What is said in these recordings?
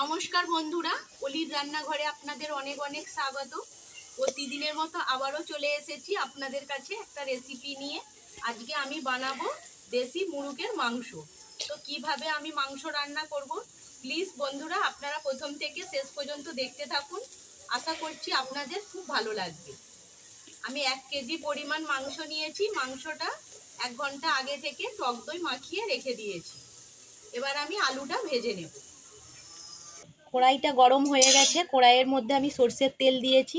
নমস্কার বন্ধুরা, অলির রান্নাঘরে আপনাদের অনেক অনেক স্বাগত। প্রতিদিনের মতো আবারও চলে এসেছি আপনাদের কাছে একটা রেসিপি নিয়ে। আজকে আমি বানাবো দেশি মুরগের মাংস। তো কীভাবে আমি মাংস রান্না করব? প্লিজ বন্ধুরা, আপনারা প্রথম থেকে শেষ পর্যন্ত দেখতে থাকুন। আশা করছি আপনাদের খুব ভালো লাগবে। আমি এক কেজি পরিমাণ মাংস নিয়েছি। মাংসটা এক ঘণ্টা আগে থেকে টক দই মাখিয়ে রেখে দিয়েছি। এবার আমি আলুটা ভেজে নেব। কড়াইটা গরম হয়ে গেছে। কড়াইয়ের মধ্যে আমি সর্ষের তেল দিয়েছি।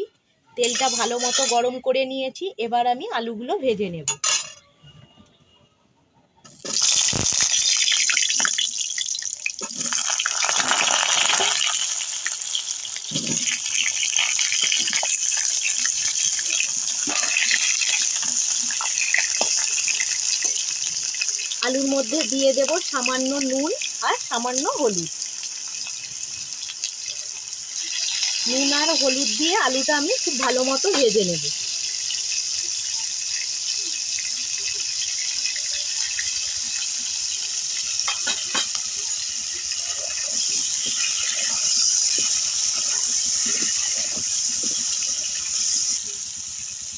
তেলটা ভালো মতো গরম করে নিয়েছি। এবার আমি আলুগুলো ভেজে নেব। আলুর মধ্যে দিয়ে দেব সামান্য নুন আর সামান্য হলুদ। নুন আর হলুদ দিয়ে আলুটা আমি খুব ভালো মতো ভেজে নেব।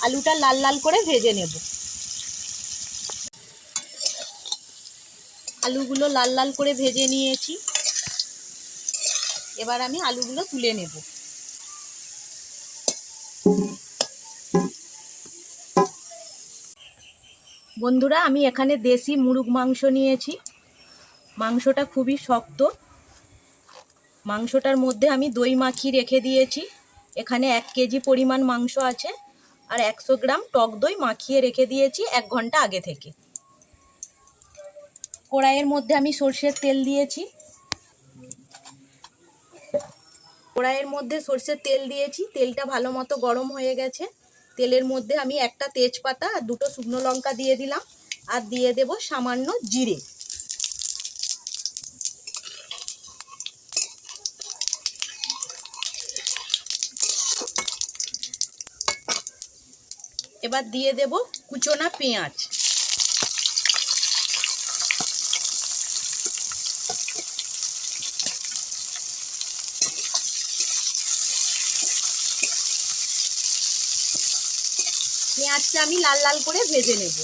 আলুটা লাল লাল করে ভেজে নেব। আলুগুলো লাল লাল করে ভেজে নিয়েছি। এবার আমি আলুগুলো তুলে নেব। বন্ধুরা, আমি এখানে দেশি মুরগ মাংস নিয়েছি। মাংসটা খুবই শক্ত। মাংসটার মধ্যে আমি দই মাখিয়ে রেখে দিয়েছি। এখানে এক কেজি পরিমাণ মাংস আছে আর একশো গ্রাম টক দই মাখিয়ে রেখে দিয়েছি এক ঘণ্টা আগে থেকে। কড়াইয়ের মধ্যে আমি সর্ষের তেল দিয়েছি। কড়াইয়ের মধ্যে সর্ষের তেল দিয়েছি। তেলটা ভালো মতো গরম হয়ে গেছে। তেলের মধ্যে আমি একটা তেজপাতা আর দুটো শুকনো লঙ্কা দিয়ে দিলাম আর দিয়ে দেব সামান্য জিরে। এবার দিয়ে দেব কুচোনা পেঁয়াজ। পেঁয়াজটা আমি লাল লাল করে ভেজে নেব।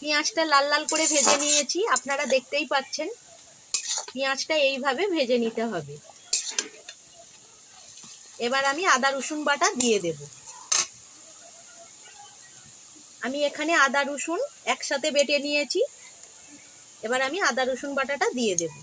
পেঁয়াজটা লাল লাল করে ভেজে নিয়েছি, আপনারা দেখতেই পাচ্ছেন। পেঁয়াজটা এইভাবে ভেজে নিতে হবে। এবার আমি আদা, রসুন বাটা দিয়ে দেব। আমি এখানে আদা, রসুন একসাথে বেটে নিয়েছি। এবার আমি আদা, রসুন বাটাটা দিয়ে দেবো।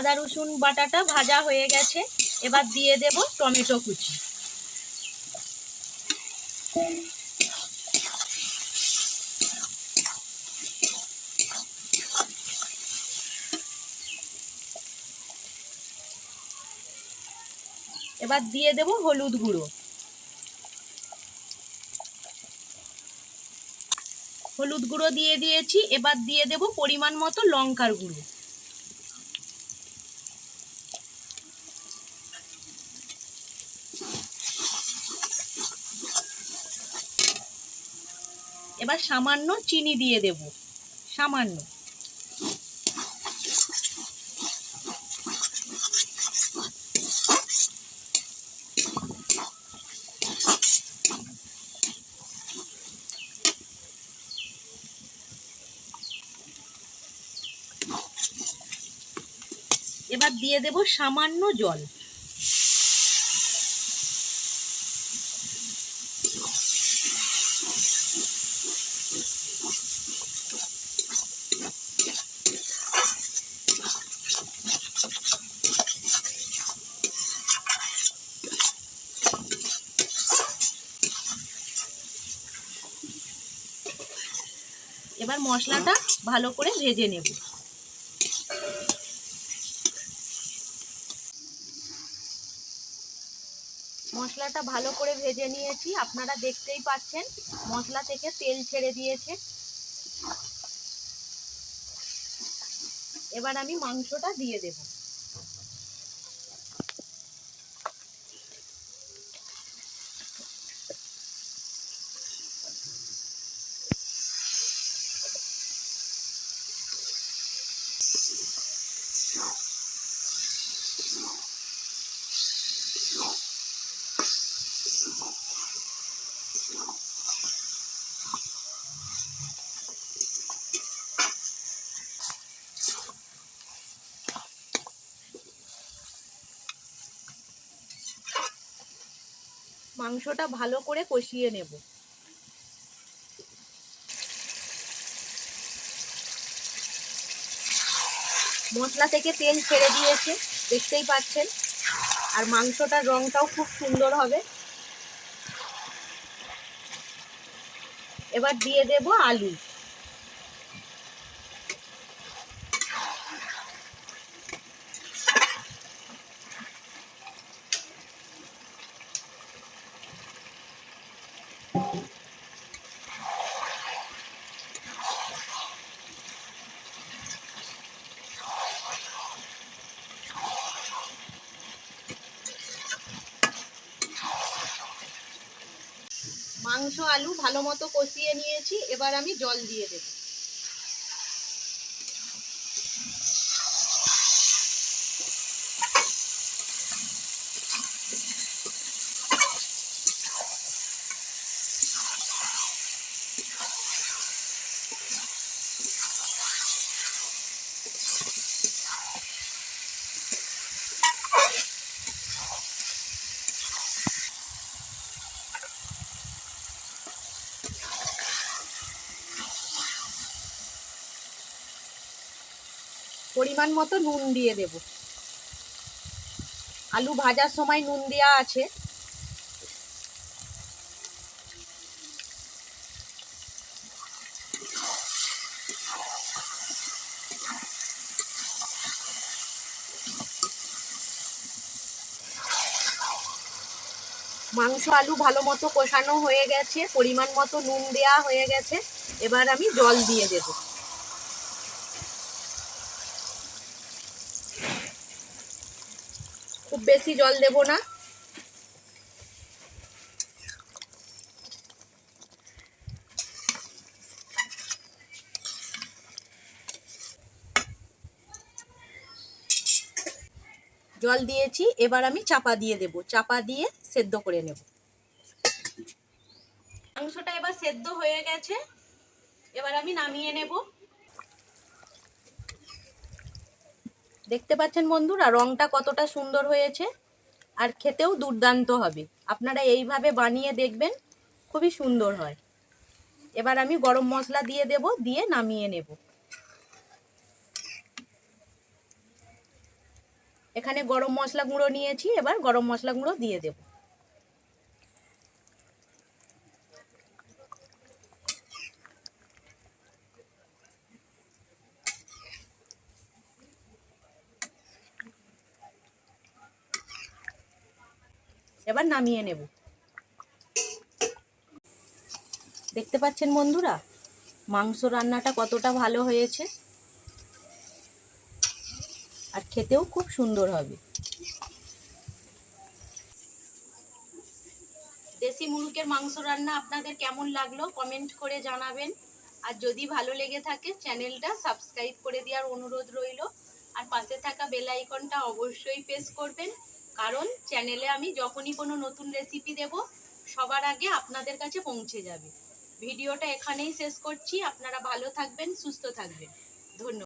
আদা, রসুন বাটাটা ভাজা হয়ে গেছে। এবার দিয়ে দেব টমেটো কুচি। এবার দিয়ে দেব হলুদ গুঁড়ো। হলুদ গুঁড়ো দিয়ে দিয়েছি। এবার দিয়ে দেব পরিমাণ মতো লঙ্কার গুঁড়ো। এবার সামান্য চিনি দিয়ে দেব। সামান্য। এবার দিয়ে দেব সামান্য জল। এবার মশলাটা ভালো করে ভেজে নেব। মশলাটা ভালো করে ভেজে নিয়েছি। আপনারা দেখতেই পাচ্ছেন, মশলা থেকে তেল ছেড়ে দিয়েছে। এবার আমি মাংসটা দিয়ে দেব। মাংসটা ভালো করে কষিয়ে নেব। মশলা থেকে তেল ছেড়ে দিয়েছে, দেখতেই পাচ্ছেন। আর মাংসটার রংটাও খুব সুন্দর হবে। এবার দিয়ে দেব আলু। মাংস আলু ভালো মতো কষিয়ে নিয়েছি। এবার আমি জল দিয়ে দেব। পরিমাণ মতো নুন দিয়ে দেব। আলু ভাজার সময় নুন দেওয়া আছে। মাংস আলু ভালো মতো কষানো হয়ে গেছে, পরিমাণ মতো নুন দেওয়া হয়ে গেছে। এবার আমি জল দিয়ে দেবো। বেশি জল দেব না। জল দিয়েছি, এবার আমি চাপা দিয়ে দেব। চাপা দিয়ে সেদ্ধ করে নেব। মাংসটা এবার সেদ্ধ হয়ে গেছে। এবার আমি নামিয়ে নেব। দেখতে পাচ্ছেন বন্ধুরা, রংটা কতটা সুন্দর হয়েছে আর খেতেও দুর্দান্ত হবে। আপনারা এইভাবে বানিয়ে দেখবেন, খুবই সুন্দর হয়। এবার আমি গরম মশলা দিয়ে দেব, দিয়ে নামিয়ে নেব। এখানে গরম মশলা গুঁড়ো নিয়েছি, এবার গরম মশলা গুঁড়ো দিয়ে দেব। এবার নামিয়ে নেব। দেখতে পাচ্ছেন বন্ধুরা, মাংস রান্নাটা কতটা ভালো হয়েছে। আর খেতেও খুব সুন্দর হবে। দেশি মুরগের মাংস রান্না আপনাদের কেমন লাগল কমেন্ট করে জানাবেন। আর যদি ভালো লেগে থাকে, চ্যানেলটা সাবস্ক্রাইব করে দেওয়ার অনুরোধ রইল। আর পাশে থাকা বেল আইকনটা অবশ্যই প্রেস করবেন। কারণ চ্যানেলে আমি যখনই কোনো নতুন রেসিপি দেব, সবার আগে আপনাদের কাছে পৌঁছে যাবে। ভিডিওটা এখানেই শেষ করছি। আপনারা ভালো থাকবেন, সুস্থ থাকবেন। ধন্যবাদ।